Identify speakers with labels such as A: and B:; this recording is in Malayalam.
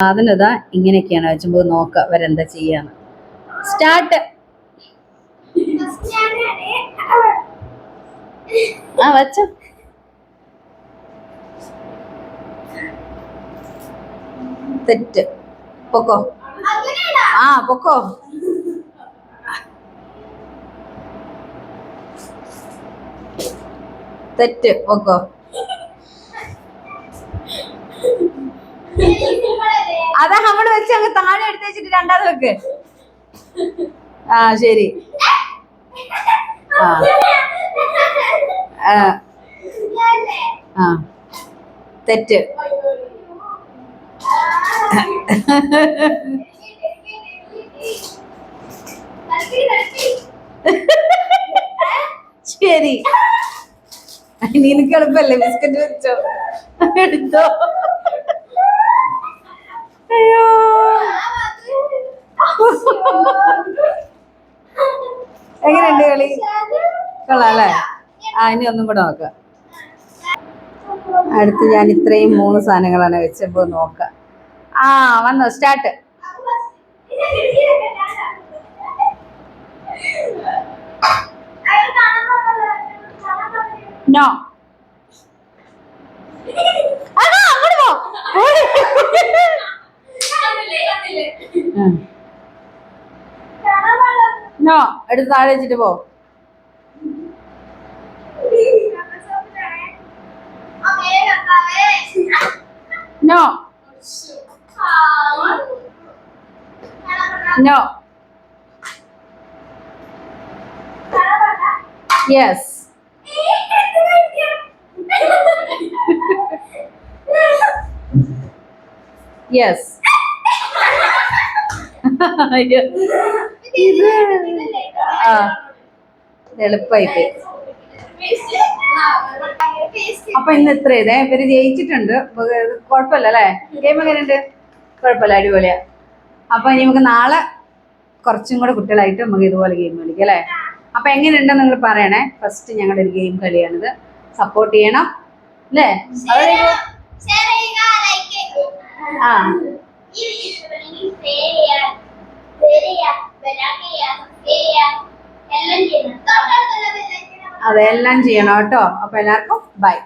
A: അതിനിതാ ഇങ്ങനെയൊക്കെയാണ് വെച്ചുമ്പോൾ നോക്ക അവരെന്താ ചെയ്യാന്ന്. സ്റ്റാർട്ട് ആ വച്ചോ. തെറ്റ്. പൊക്കോ. ആ പൊക്കോ. തെറ്റ് പൊക്കോ. അതാ നമ്മൾ വെച്ച് അങ്ങ് താഴെ എടുത്ത് വെച്ചിട്ട് രണ്ടാമത് വെക്ക്. ആ ശരി. ആ. ആ, തെറ്റ്. ശരി. നിനക്ക് എളുപ്പല്ലേ ബിസ്ക്കറ്റ് വെച്ചോ എടുത്തോ? അയ്യോ എങ്ങനെയുണ്ട് കളി? കൊള്ളാം അല്ലേ? ആ ഇനി ഒന്നും കൂടെ നോക്ക. അടുത്ത് ഞാൻ ഇത്രയും മൂന്ന് സാധനങ്ങളാണ് വെച്ചപ്പോ നോക്ക. ആ വന്നോ സ്റ്റാർട്ട് നോ അങ്ങോട്ട് പോ. നോ എടുത്ത് താഴെ വെച്ചിട്ട് പോ. നോ നോ യെസ് യെസ് ഇത് ആ എളുപ്പമായി പോയി അപ്പൊ ഇന്ന് ഇത്ര ഇതേ? ഇവർ ജയിച്ചിട്ടുണ്ട്. കുഴപ്പമില്ല അല്ലേ? ഗെയിം എങ്ങനെയുണ്ട്? കുഴപ്പമില്ല അടിപൊളിയാ. അപ്പൊ ഇനി നമുക്ക് നാളെ കുറച്ചും കൂടെ കുട്ടികളായിട്ട് നമുക്ക് ഇതുപോലെ ഗെയിം കളിക്കാം അല്ലേ? അപ്പൊ എങ്ങനെയുണ്ടെന്ന് നിങ്ങൾ പറയണേ. ഫസ്റ്റ് ഞങ്ങളുടെ ഒരു ഗെയിം കളിയാണിത്. സപ്പോർട്ട് ചെയ്യണം. അല്ലേ? ആ. അതെല്ലാം ചെയ്യണം കേട്ടോ. അപ്പൊ എല്ലാവർക്കും
B: ബൈ